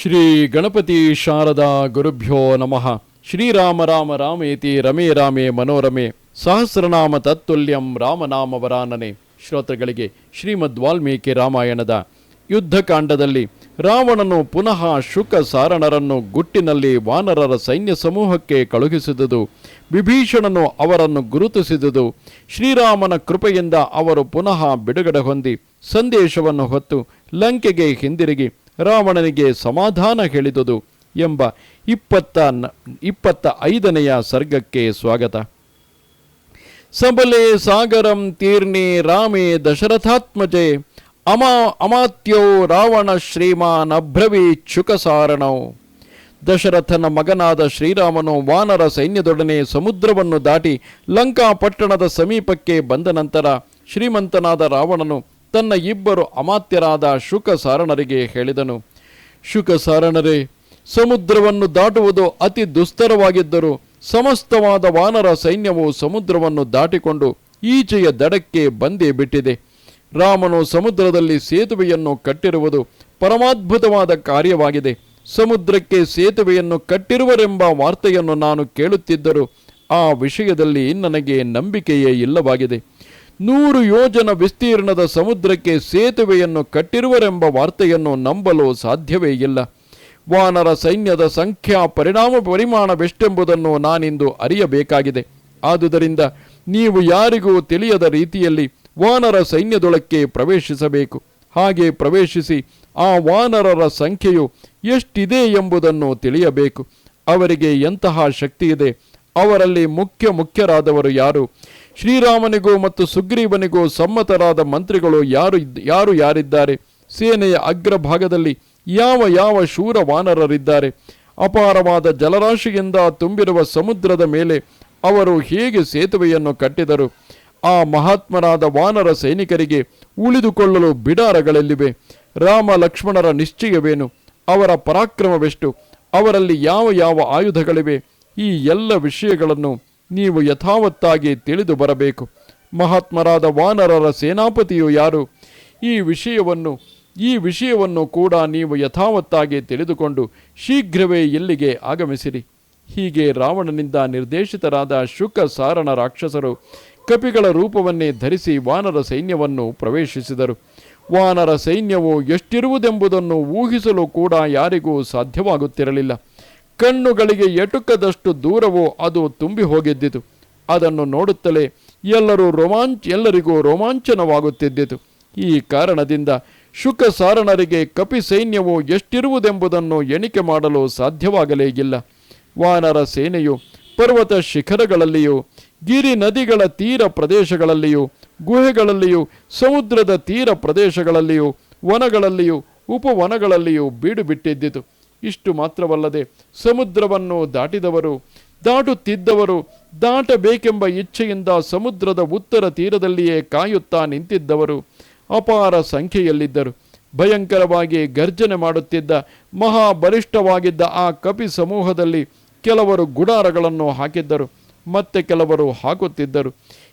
ಶ್ರೀ ಗಣಪತಿ ಶಾರದಾ ಗುರುಭ್ಯೋ ನಮಃ. ಶ್ರೀರಾಮ ರಾಮ ರಾಮೇತಿ ರಮೇ ರಾಮೇ ಮನೋರಮೆ. ಸಹಸ್ರನಾಮ ತತ್ತುಲ್ಯಂ ರಾಮನಾಮ ವರಾನನೆ ಶ್ರೋತೃಗಳಿಗೆ ಶ್ರೀಮದ್ ವಾಲ್ಮೀಕಿ ರಾಮಾಯಣದ ಯುದ್ಧಕಾಂಡದಲ್ಲಿ ರಾವಣನು ಪುನಃ ಶುಕ ಸಾರಣರನ್ನು ಗುಟ್ಟಿನಲ್ಲಿ ವಾನರರ ಸೈನ್ಯ ಸಮೂಹಕ್ಕೆ ಕಳುಹಿಸಿದುದು. ವಿಭೀಷಣನು ಅವರನ್ನು ಗುರುತಿಸಿದುದು. ಶ್ರೀರಾಮನ ಕೃಪೆಯಿಂದ ಅವರು ಪುನಃ ಬಿಡುಗಡೆ ಹೊಂದಿ ಸಂದೇಶವನ್ನು ಹೊತ್ತು ಲಂಕೆಗೆ ಹಿಂದಿರುಗಿ ರಾವಣನಿಗೆ ಸಮಾಧಾನ ಹೇಳಿದುದು ಎಂಬ ಇಪ್ಪತ್ತ ಇಪ್ಪತ್ತ ಐದನೆಯ ಸರ್ಗಕ್ಕೆ ಸ್ವಾಗತ. ಸಬಲೆ ಸಾಗರಂ ತೀರ್ಣಿ ರಾಮೇ ದಶರಥಾತ್ಮಜೆ ಅಮಾ, ಅಮಾತ್ಯೋ ರಾವಣ ಶ್ರೀಮಾನ್ ಅಭ್ರವಿ ಶುಕಸಾರಣೌ ದಶರಥನ ಮಗನಾದ ಶ್ರೀರಾಮನು ವಾನರ ಸೈನ್ಯದೊಡನೆ ಸಮುದ್ರವನ್ನು ದಾಟಿ ಲಂಕಾ ಪಟ್ಟಣದ ಸಮೀಪಕ್ಕೆ ಬಂದ ನಂತರ ಶ್ರೀಮಂತನಾದ ರಾವಣನು ತನ್ನ ಇಬ್ಬರು ಅಮಾತ್ಯರಾದ ಶುಕ ಸಾರಣರಿಗೆ ಹೇಳಿದನು. ಶುಕ ಸಾರಣರೇ ಸಮುದ್ರವನ್ನು ದಾಟುವುದು ಅತಿ ದುಸ್ತರವಾಗಿದ್ದರೂ ಸಮಸ್ತವಾದ ವಾನರ ಸೈನ್ಯವು ಸಮುದ್ರವನ್ನು ದಾಟಿಕೊಂಡು ಈಚೆಯ ದಡಕ್ಕೆ ಬಂದೇ ಬಿಟ್ಟಿದೆ. ರಾಮನು ಸಮುದ್ರದಲ್ಲಿ ಸೇತುವೆಯನ್ನು ಕಟ್ಟಿರುವುದು ಪರಮಾದ್ಭುತವಾದ ಕಾರ್ಯವಾಗಿದೆ. ಸಮುದ್ರಕ್ಕೆ ಸೇತುವೆಯನ್ನು ಕಟ್ಟಿರುವರೆಂಬ ವಾರ್ತೆಯನ್ನು ನಾನು ಕೇಳುತ್ತಿದ್ದರೂ ಆ ವಿಷಯದಲ್ಲಿ ನನಗೆ ನಂಬಿಕೆಯೇ ಇಲ್ಲವಾಗಿದೆ. ನೂರು ಯೋಜನ ವಿಸ್ತೀರ್ಣದ ಸಮುದ್ರಕ್ಕೆ ಸೇತುವೆಯನ್ನು ಕಟ್ಟಿರುವರೆಂಬ ವಾರ್ತೆಯನ್ನು ನಂಬಲು ಸಾಧ್ಯವೇ ಇಲ್ಲ. ವಾನರ ಸೈನ್ಯದ ಸಂಖ್ಯಾ ಪರಿಣಾಮ ಪರಿಮಾಣವೆಷ್ಟೆಂಬುದನ್ನು ನಾನಿಂದು ಅರಿಯಬೇಕಾಗಿದೆ. ಆದುದರಿಂದ ನೀವು ಯಾರಿಗೂ ತಿಳಿಯದ ರೀತಿಯಲ್ಲಿ ವಾನರ ಸೈನ್ಯದೊಳಕ್ಕೆ ಪ್ರವೇಶಿಸಬೇಕು. ಹಾಗೆ ಪ್ರವೇಶಿಸಿ ಆ ವಾನರರ ಸಂಖ್ಯೆಯು ಎಷ್ಟಿದೆ ಎಂಬುದನ್ನು ತಿಳಿಯಬೇಕು. ಅವರಿಗೆ ಎಂತಹ ಶಕ್ತಿ ಇದೆ? ಅವರಲ್ಲಿ ಮುಖ್ಯ ಮುಖ್ಯರಾದವರು ಯಾರು? ಶ್ರೀರಾಮನಿಗೂ ಮತ್ತು ಸುಗ್ರೀವನಿಗೂ ಸಮ್ಮತರಾದ ಮಂತ್ರಿಗಳು ಯಾರು ಯಾರು ಯಾರಿದ್ದಾರೆ? ಸೇನೆಯ ಅಗ್ರಭಾಗದಲ್ಲಿ ಯಾವ ಯಾವ ಶೂರ ವಾನರರಿದ್ದಾರೆ ಅಪಾರವಾದ ಜಲರಾಶಿಯಿಂದ ತುಂಬಿರುವ ಸಮುದ್ರದ ಮೇಲೆ ಅವರು ಹೇಗೆ ಸೇತುವೆಯನ್ನು ಕಟ್ಟಿದರು? ಆ ಮಹಾತ್ಮರಾದ ವಾನರ ಸೈನಿಕರಿಗೆ ಉಳಿದುಕೊಳ್ಳಲು ಬಿಡಾರಗಳಲ್ಲಿವೆ? ರಾಮ ಲಕ್ಷ್ಮಣರ ನಿಶ್ಚಯವೇನು? ಅವರ ಪರಾಕ್ರಮವೆಷ್ಟು? ಅವರಲ್ಲಿ ಯಾವ ಯಾವ ಆಯುಧಗಳಿವೆ? ಈ ಎಲ್ಲ ವಿಷಯಗಳನ್ನು ನೀವು ಯಥಾವತ್ತಾಗಿ ತಿಳಿದು ಬರಬೇಕು. ಮಹಾತ್ಮರಾದ ವಾನರರ ಸೇನಾಪತಿಯು ಯಾರು? ಈ ವಿಷಯವನ್ನು ಈ ವಿಷಯವನ್ನು ಕೂಡ ನೀವು ಯಥಾವತ್ತಾಗಿ ತಿಳಿದುಕೊಂಡು ಶೀಘ್ರವೇ ಇಲ್ಲಿಗೆ ಆಗಮಿಸಿರಿ. ಹೀಗೆ ರಾವಣನಿಂದ ನಿರ್ದೇಶಿತರಾದ ಶುಕ ಸಾರಣ ರಾಕ್ಷಸರು ಕಪಿಗಳ ರೂಪವನ್ನೇ ಧರಿಸಿ ವಾನರ ಸೈನ್ಯವನ್ನು ಪ್ರವೇಶಿಸಿದರು. ವಾನರ ಸೈನ್ಯವು ಎಷ್ಟಿರುವುದೆಂಬುದನ್ನು ಊಹಿಸಲು ಕೂಡ ಯಾರಿಗೂ ಸಾಧ್ಯವಾಗುತ್ತಿರಲಿಲ್ಲ. ಕಣ್ಣುಗಳಿಗೆ ಎಟುಕದಷ್ಟು ದೂರವೂ ಅದು ತುಂಬಿ ಹೋಗಿದ್ದಿತು. ಅದನ್ನು ನೋಡುತ್ತಲೇ ಎಲ್ಲರೂ ರೋಮಾಂಚ, ಎಲ್ಲರಿಗೂ ರೋಮಾಂಚನವಾಗುತ್ತಿದ್ದಿತು. ಈ ಕಾರಣದಿಂದ ಶುಕ ಸಾರಣರಿಗೆ ಕಪಿ ಸೈನ್ಯವು ಎಷ್ಟಿರುವುದೆಂಬುದನ್ನು ಎಣಿಕೆ ಮಾಡಲು ಸಾಧ್ಯವಾಗಲೇ ಇಲ್ಲ. ವಾನರ ಸೇನೆಯು ಪರ್ವತ ಶಿಖರಗಳಲ್ಲಿಯೂ, ಗಿರಿ ನದಿಗಳ ತೀರ ಪ್ರದೇಶಗಳಲ್ಲಿಯೂ, ಗುಹೆಗಳಲ್ಲಿಯೂ, ಸಮುದ್ರದ ತೀರ ಪ್ರದೇಶಗಳಲ್ಲಿಯೂ, ವನಗಳಲ್ಲಿಯೂ, ಉಪವನಗಳಲ್ಲಿಯೂ ಬೀಡು ಬಿಟ್ಟಿದ್ದಿತು ಇಷ್ಟು ಮಾತ್ರವಲ್ಲದೆ ಸಮುದ್ರವನ್ನು ದಾಟಿದವರು, ದಾಟುತ್ತಿದ್ದವರು, ದಾಟಬೇಕೆಂಬ ಇಚ್ಛೆಯಿಂದ ಸಮುದ್ರದ ಉತ್ತರ ತೀರದಲ್ಲಿಯೇ ಕಾಯುತ್ತಾ ನಿಂತಿದ್ದವರು ಅಪಾರ ಸಂಖ್ಯೆಯಲ್ಲಿದ್ದರು. ಭಯಂಕರವಾಗಿ ಗರ್ಜನೆ ಮಾಡುತ್ತಿದ್ದ, ಮಹಾಬಲಿಷ್ಠವಾಗಿದ್ದ ಆ ಕಪಿ ಸಮೂಹದಲ್ಲಿ ಕೆಲವರು ಗುಡಾರಗಳನ್ನು ಹಾಕಿದ್ದರು, ಮತ್ತೆ ಕೆಲವರು ಹಾಕುತ್ತಿದ್ದರು.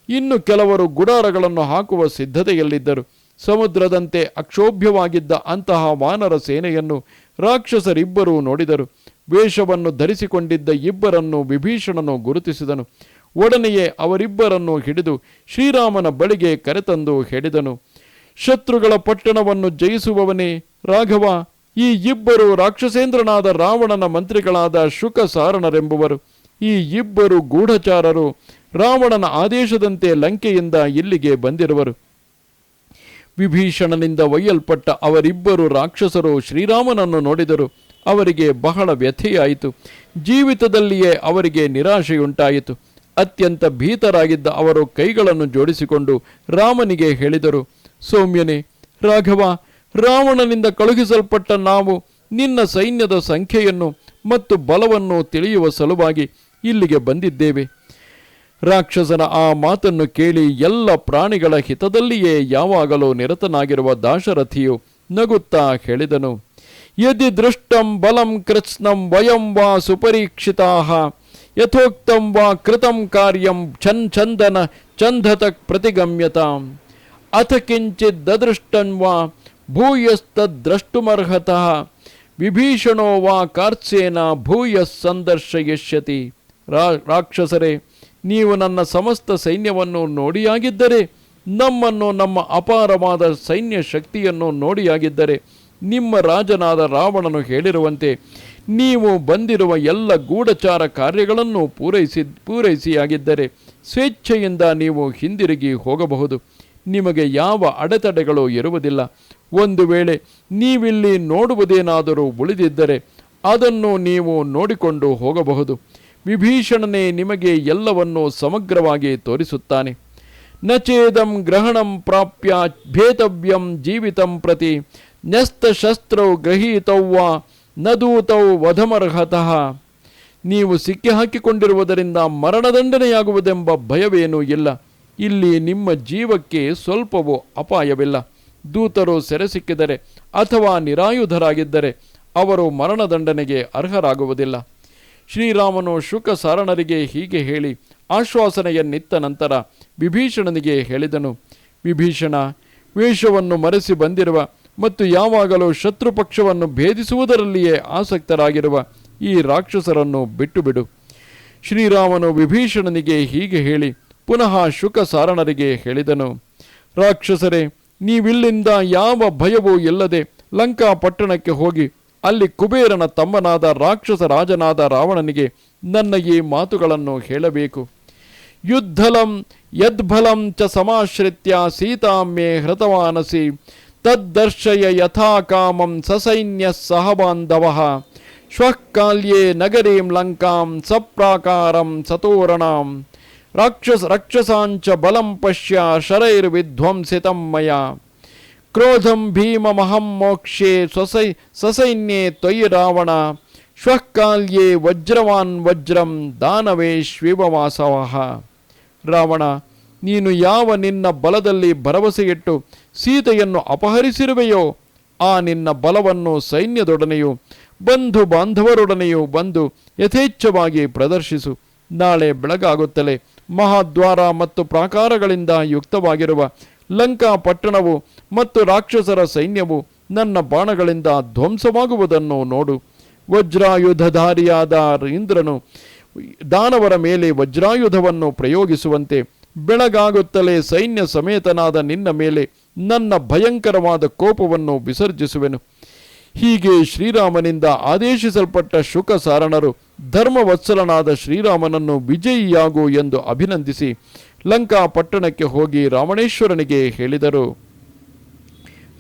ಇನ್ನು ಕೆಲವರು ಗುಡಾರಗಳನ್ನು ಹಾಕುವ ಸಿದ್ಧತೆಯಲ್ಲಿದ್ದರು. ಸಮುದ್ರದಂತೆ ಅಕ್ಷೋಭ್ಯವಾಗಿದ್ದ ಅಂತಹ ವಾನರ ಸೇನೆಯನ್ನು ರಾಕ್ಷಸರಿಬ್ಬರೂ ನೋಡಿದರು. ವೇಷವನ್ನು ಧರಿಸಿಕೊಂಡಿದ್ದ ಇಬ್ಬರನ್ನು ವಿಭೀಷಣನು ಗುರುತಿಸಿದನು. ಒಡನೆಯೇ ಅವರಿಬ್ಬರನ್ನು ಹಿಡಿದು ಶ್ರೀರಾಮನ ಬಳಿಗೆ ಕರೆತಂದು ಹೇಳಿದನು. ಶತ್ರುಗಳ ಪಟ್ಟಣವನ್ನು ಜಯಿಸುವವನೇ ರಾಘವ, ಈ ಇಬ್ಬರು ರಾಕ್ಷಸೇಂದ್ರನಾದ ರಾವಣನ ಮಂತ್ರಿಗಳಾದ ಶುಕ ಸಾರಣರೆಂಬುವರು ಈ ಇಬ್ಬರು ಗೂಢಚಾರರು ರಾವಣನ ಆದೇಶದಂತೆ ಲಂಕೆಯಿಂದ ಇಲ್ಲಿಗೆ ಬಂದಿರುವರು. ವಿಭೀಷಣನಿಂದ ಒಯ್ಯಲ್ಪಟ್ಟ ಅವರಿಬ್ಬರು ರಾಕ್ಷಸರು ಶ್ರೀರಾಮನನ್ನು ನೋಡಿದರು. ಅವರಿಗೆ ಬಹಳ ವ್ಯಥೆಯಾಯಿತು. ಜೀವಿತದಲ್ಲಿಯೇ ಅವರಿಗೆ ನಿರಾಶೆಯುಂಟಾಯಿತು. ಅತ್ಯಂತ ಭೀತರಾಗಿದ್ದ ಅವರು ಕೈಗಳನ್ನು ಜೋಡಿಸಿಕೊಂಡು ರಾಮನಿಗೆ ಹೇಳಿದರು, ಸೌಮ್ಯನೇ, ರಾಘವ, ರಾವಣನಿಂದ ಕಳುಹಿಸಲ್ಪಟ್ಟ ನಾವು ನಿನ್ನ ಸೈನ್ಯದ ಸಂಖ್ಯೆಯನ್ನು ಮತ್ತು ಬಲವನ್ನು ತಿಳಿಯುವ ಸಲುವಾಗಿ ಇಲ್ಲಿಗೆ ಬಂದಿದ್ದೇವೆ. ರಾಕ್ಷಸನ ಆ ಮಾತನ್ನು ಕೇಳಿ ಎಲ್ಲ ಪ್ರಾಣಿಗಳ ಹಿತದಲ್ಲಿಯೇ ಯಾವಾಗಲೂ ನಿರತನಾಗಿರುವ ದಾಶರಥಿಯು ನಗುತ್ತಾ ಹೇಳಿದನು, ಯದಿ ದೃಷ್ಟಂ ಬಲಂ ಕೃತ್ಸ್ನಂ ವಯಂ ವಾ ಸುಪರೀಕ್ಷಿತಾ ಯಥೋಕ್ತಂ ವಾ ಕೃತಂ ಕಾರ್ಯಂ ಛನ್ ಛಂದನ ಛಂದತ ಪ್ರತಿಗಮ್ಯತಾಂ, ಅಥ ಕಿಂಚಿತ್ ದದೃಷ್ಟನ್ ವಾ ಭೂಯಸ್ತದ್ರಷ್ಟುಮರ್ಹತಃ, ವಿಭೀಷಣೋ ವಾ ಕಾರ್ತ್ಸೇನ ಭೂಯ ಸಂದರ್ಶಯಿಷ್ಯತಿ ರಾ ರಾಕ್ಷಸರೇ ನೀವು ನನ್ನ ಸಮಸ್ತ ಸೈನ್ಯವನ್ನು ನೋಡಿಯಾಗಿದ್ದರೆ, ನಮ್ಮನ್ನು ನಮ್ಮ ಅಪಾರವಾದ ಸೈನ್ಯ ಶಕ್ತಿಯನ್ನು ನೋಡಿಯಾಗಿದ್ದರೆ, ನಿಮ್ಮ ರಾಜನಾದ ರಾವಣನು ಹೇಳಿರುವಂತೆ, ನೀವು ಬಂದಿರುವ ಎಲ್ಲ ಗೂಢಚಾರ ಕಾರ್ಯಗಳನ್ನು ಪೂರೈಸಿ, ಪೂರೈಸಿಯಾಗಿದ್ದರೆ, ಸ್ವೇಚ್ಛೆಯಿಂದ ನೀವು ಹಿಂದಿರುಗಿ ಹೋಗಬಹುದು. ನಿಮಗೆ ಯಾವ ಅಡೆತಡೆಗಳು ಇರುವುದಿಲ್ಲ. ಒಂದು ವೇಳೆ ನೀವಿಲ್ಲಿ ನೋಡುವುದೇನಾದರೂ ಉಳಿದಿದ್ದರೆ, ಅದನ್ನು ನೀವು ನೋಡಿಕೊಂಡು ಹೋಗಬಹುದು. ವಿಭೀಷಣನೇ ನಿಮಗೆ ಎಲ್ಲವನ್ನೂ ಸಮಗ್ರವಾಗಿ ತೋರಿಸುತ್ತಾನೆ. ನಚೇದಂ ಗ್ರಹಣಂ ಪ್ರಾಪ್ಯ ಭೇತವ್ಯಂ ಜೀವಿತಂ ಪ್ರತಿ ನ್ಯಸ್ತಶಸ್ತ್ರೌ ಗ್ರಹೀತವ್ವ ನದೂತೌ ವಧಮರ್ಹತಃ. ನೀವು ಸಿಕ್ಕಿ ಹಾಕಿಕೊಂಡಿರುವುದರಿಂದ ಮರಣದಂಡನೆಯಾಗುವುದೆಂಬ ಭಯವೇನೂ ಇಲ್ಲ. ಇಲ್ಲಿ ನಿಮ್ಮ ಜೀವಕ್ಕೆ ಸ್ವಲ್ಪವೂ ಅಪಾಯವಿಲ್ಲ. ದೂತರು ಸೆರೆ ಸಿಕ್ಕಿದರೆ ಅಥವಾ ನಿರಾಯುಧರಾಗಿದ್ದರೆ ಅವರು ಮರಣದಂಡನೆಗೆ ಅರ್ಹರಾಗುವುದಿಲ್ಲ. ಶ್ರೀರಾಮನು ಶುಕ ಸಾರಣರಿಗೆ ಹೀಗೆ ಹೇಳಿ ಆಶ್ವಾಸನೆಯನ್ನಿತ್ತ ನಂತರ ವಿಭೀಷಣನಿಗೆ ಹೇಳಿದನು, ವಿಭೀಷಣ, ವೇಷವನ್ನು ಮರೆಸಿ ಬಂದಿರುವ ಮತ್ತು ಯಾವಾಗಲೂ ಶತ್ರು ಪಕ್ಷವನ್ನು ಭೇದಿಸುವುದರಲ್ಲಿಯೇ ಆಸಕ್ತರಾಗಿರುವ ಈ ರಾಕ್ಷಸರನ್ನು ಬಿಟ್ಟುಬಿಡು. ಶ್ರೀರಾಮನು ವಿಭೀಷಣನಿಗೆ ಹೀಗೆ ಹೇಳಿ ಪುನಃ ಶುಕ ಸಾರಣರಿಗೆ ಹೇಳಿದನು, ರಾಕ್ಷಸರೇ, ನೀವಿಲ್ಲಿಂದ ಯಾವ ಭಯವೂ ಇಲ್ಲದೆ ಲಂಕಾ ಪಟ್ಟಣಕ್ಕೆ ಹೋಗಿ ಅಲ್ಲಿ ಕುಬೇರನ ತಮ್ಮನಾದ ರಾಕ್ಷಸ ರಾಜನಾದ ರಾವಣನಿಗೆ ನನ್ನ ಈ ಮಾತುಗಳನ್ನು ಹೇಳಬೇಕು. ಯುದ್ಧಲಂ ಯದ್ಭಲಂ ಚ ಸಮಾಶ್ರಿತ್ಯ ಸೀತಾಮ್ಯೆ ಹೃತವಾನಸಿ, ತದ್ದರ್ಶಯ ಯಥಾ ಕಾಮಂ ಸಸೈನ್ಯ ಸಹ ಶ್ವಃಕಾಲ್ಯೇ ಶ್ವಃ ನಗರೀಂ ಲಂಕಾಂ ಸಪ್ರಾಕಾರಂ ಸತೋರಣಾಂ. ರಾಕ್ಷಸ ರಕ್ಷಸಾಂಚ ಬಲಂ ಪಶ್ಯ ಶರೈರ್ವಿಧ್ವಂಸಿತಂ ಮಯ. ಕ್ರೋಧಂ ಭೀಮಮಹಂ ಮೋಕ್ಷೇ ಸ್ವಸೈ ಸಸೈನ್ಯೇ ತ್ವಯಿ ರಾವಣ. ಶ್ವಃಕಾಲ್ಯೆ ವಜ್ರವಾನ್ ವಜ್ರಂ ದಾನವೇ ದಾನವೇಶ್ವಿವವಾಸವಃ ರಾವಣ, ನೀನು ಯಾವ ನಿನ್ನ ಬಲದಲ್ಲಿ ಭರವಸೆಯಿಟ್ಟು ಸೀತೆಯನ್ನು ಅಪಹರಿಸಿರುವೆಯೋ, ಆ ನಿನ್ನ ಬಲವನ್ನು ಸೈನ್ಯದೊಡನೆಯೂ ಬಂಧು ಬಾಂಧವರೊಡನೆಯೂ ಬಂದು ಯಥೇಚ್ಛವಾಗಿ ಪ್ರದರ್ಶಿಸು. ನಾಳೆ ಬೆಳಗಾಗುತ್ತಲೇ ಮಹಾದ್ವಾರ ಮತ್ತು ಪ್ರಾಕಾರಗಳಿಂದ ಯುಕ್ತವಾಗಿರುವ ಲಂಕಾ ಪಟ್ಟಣವು ಮತ್ತು ರಾಕ್ಷಸರ ಸೈನ್ಯವು ನನ್ನ ಬಾಣಗಳಿಂದ ಧ್ವಂಸವಾಗುವುದನ್ನು ನೋಡು. ವಜ್ರಾಯುಧಧಾರಿಯಾದ ಇಂದ್ರನು ದಾನವರ ಮೇಲೆ ವಜ್ರಾಯುಧವನ್ನು ಪ್ರಯೋಗಿಸುವಂತೆ ಬೆಳಗಾಗುತ್ತಲೇ ಸೈನ್ಯ ಸಮೇತನಾದ ನಿನ್ನ ಮೇಲೆ ನನ್ನ ಭಯಂಕರವಾದ ಕೋಪವನ್ನು ವಿಸರ್ಜಿಸುವೆನು. ಹೀಗೆ ಶ್ರೀರಾಮನಿಂದ ಆದೇಶಿಸಲ್ಪಟ್ಟ ಶುಕ ಸಾರಣರು ಧರ್ಮವತ್ಸಲನಾದ ಶ್ರೀರಾಮನನ್ನು ವಿಜಯಿಯಾಗು ಎಂದು ಅಭಿನಂದಿಸಿ ಲಂಕಾ ಪಟ್ಟಣಕ್ಕೆ ಹೋಗಿ ರಾವಣೇಶ್ವರನಿಗೆ ಹೇಳಿದರು.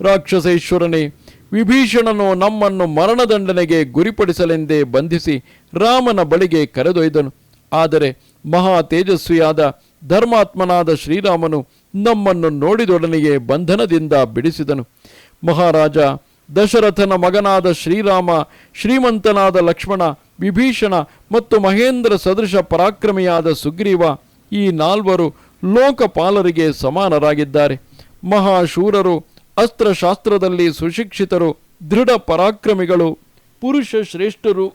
ರಾಕ್ಷಸೇಶ್ವರನೇ, ವಿಭೀಷಣನು ನಮ್ಮನ್ನು ಮರಣದಂಡನೆಗೆ ಗುರಿಪಡಿಸಲೆಂದೇ ಬಂಧಿಸಿ ರಾಮನ ಬಳಿಗೆ ಕರೆದೊಯ್ದನು. ಆದರೆ ಮಹಾ ತೇಜಸ್ವಿಯಾದ ಧರ್ಮಾತ್ಮನಾದ ಶ್ರೀರಾಮನು ನಮ್ಮನ್ನು ನೋಡಿದೊಡನೆಯೇ ಬಂಧನದಿಂದ ಬಿಡಿಸಿದನು. ಮಹಾರಾಜ, ದಶರಥನ ಮಗನಾದ ಶ್ರೀರಾಮ, ಶ್ರೀಮಂತನಾದ ಲಕ್ಷ್ಮಣ, ವಿಭೀಷಣ ಮತ್ತು ಮಹೇಂದ್ರ ಸದೃಶ ಪರಾಕ್ರಮಿಯಾದ ಸುಗ್ರೀವ ಈ ನಾಲ್ವರು ಲೋಕಪಾಲರಿಗೆ ಸಮಾನರಾಗಿದ್ದಾರೆ. ಮಹಾಶೂರರು, ಅಸ್ತ್ರಶಾಸ್ತ್ರದಲ್ಲಿ ಸುಶಿಕ್ಷಿತರು, ದೃಢ ಪರಾಕ್ರಮಿಗಳು, ಪುರುಷ ಶ್ರೇಷ್ಠರು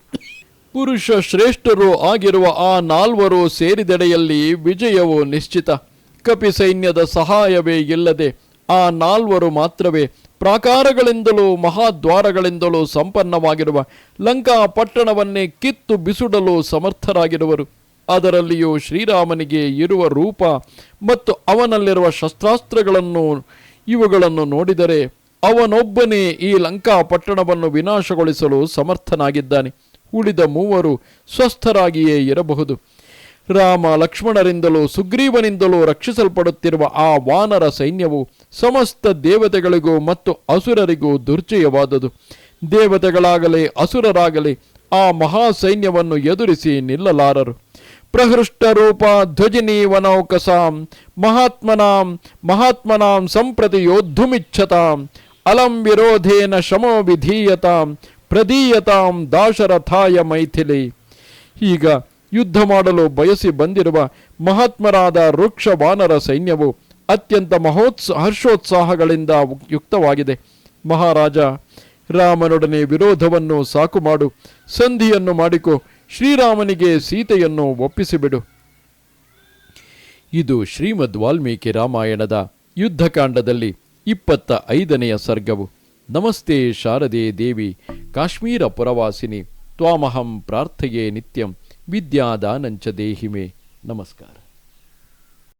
ಪುರುಷ ಶ್ರೇಷ್ಠರು ಆಗಿರುವ ಆ ನಾಲ್ವರು ಸೇರಿದೆಡೆಯಲ್ಲಿ ವಿಜಯವು ನಿಶ್ಚಿತ. ಕಪಿ ಸೈನ್ಯದ ಸಹಾಯವೇ ಇಲ್ಲದೆ ಆ ನಾಲ್ವರು ಮಾತ್ರವೇ ಪ್ರಾಕಾರಗಳಿಂದಲೂ ಮಹಾದ್ವಾರಗಳಿಂದಲೂ ಸಂಪನ್ನವಾಗಿರುವ ಲಂಕಾ ಪಟ್ಟಣವನ್ನೇ ಕಿತ್ತು ಬಿಸುಡಲು ಸಮರ್ಥರಾಗಿರುವರು. ಅದರಲ್ಲಿಯೂ ಶ್ರೀರಾಮನಿಗೆ ಇರುವ ರೂಪ ಮತ್ತು ಅವನಲ್ಲಿರುವ ಶಸ್ತ್ರಾಸ್ತ್ರಗಳನ್ನು, ಇವುಗಳನ್ನು ನೋಡಿದರೆ ಅವನೊಬ್ಬನೇ ಈ ಲಂಕಾ ಪಟ್ಟಣವನ್ನು ವಿನಾಶಗೊಳಿಸಲು ಸಮರ್ಥನಾಗಿದ್ದಾನೆ. ಉಳಿದ ಮೂವರು ಸ್ವಸ್ಥರಾಗಿಯೇ ಇರಬಹುದು. ರಾಮ ಲಕ್ಷ್ಮಣರಿಂದಲೂ ಸುಗ್ರೀವನಿಂದಲೂ ರಕ್ಷಿಸಲ್ಪಡುತ್ತಿರುವ ಆ ವಾನರ ಸೈನ್ಯವು ಸಮಸ್ತ ದೇವತೆಗಳಿಗೂ ಮತ್ತು ಅಸುರರಿಗೂ ದುರ್ಜಯವಾದದು. ದೇವತೆಗಳಾಗಲಿ, ಅಸುರರಾಗಲಿ ಆ ಮಹಾ ಸೈನ್ಯವನ್ನು ಎದುರಿಸಿ ನಿಲ್ಲಲಾರರು. ಪ್ರಹೃಷ್ಟ ರೂಪ ಧ್ವಜಿನಿ ವನೌಕಸಾಂ, ಮಹಾತ್ಮನಾಂ ಮಹಾತ್ಮನಾಂ ಸಂಪ್ರತಿ ಯೋದ್ಧುಮಿಚ್ಛತಾಂ, ಅಲಂ ವಿರೋಧೇನ ಶಮೋ ವಿಧೀಯತಾಂ, ಪ್ರದೀಯತಾಂ ದಾಶರಥಾಯ ಮೈಥಿಲಿ. ಈಗ ಯುದ್ಧ ಮಾಡಲು ಬಯಸಿ ಬಂದಿರುವ ಮಹಾತ್ಮರಾದ ವೃಕ್ಷ ವಾನರ ಸೈನ್ಯವು ಅತ್ಯಂತ ಮಹೋತ್ಸ, ಹರ್ಷೋತ್ಸಾಹಗಳಿಂದ ಯುಕ್ತವಾಗಿದೆ. ಮಹಾರಾಜ, ರಾಮನೊಡನೆ ವಿರೋಧವನ್ನು ಸಾಕು ಮಾಡು, ಸಂಧಿಯನ್ನು ಮಾಡಿಕೊ ಶ್ರೀರಾಮನಿಗೆ ಸೀತೆಯನ್ನು ಒಪ್ಪಿಸಿಬಿಡು. ಇದು ಶ್ರೀಮದ್ ವಾಲ್ಮೀಕಿ ರಾಮಾಯಣದ ಯುದ್ಧಕಾಂಡದಲ್ಲಿ ಇಪ್ಪತ್ತ ಐದನೆಯ ಸರ್ಗವು. ನಮಸ್ತೆ ಶಾರದೆ ದೇವಿ, ಕಾಶ್ಮೀರ ಪುರವಾಸಿನಿ, ತ್ವಾಮಹಂ ಪ್ರಾರ್ಥೆಯೇ ನಿತ್ಯಂ, ವಿದ್ಯಾದಾನಂಚ ದೇಹಿಮೆ. ನಮಸ್ಕಾರ.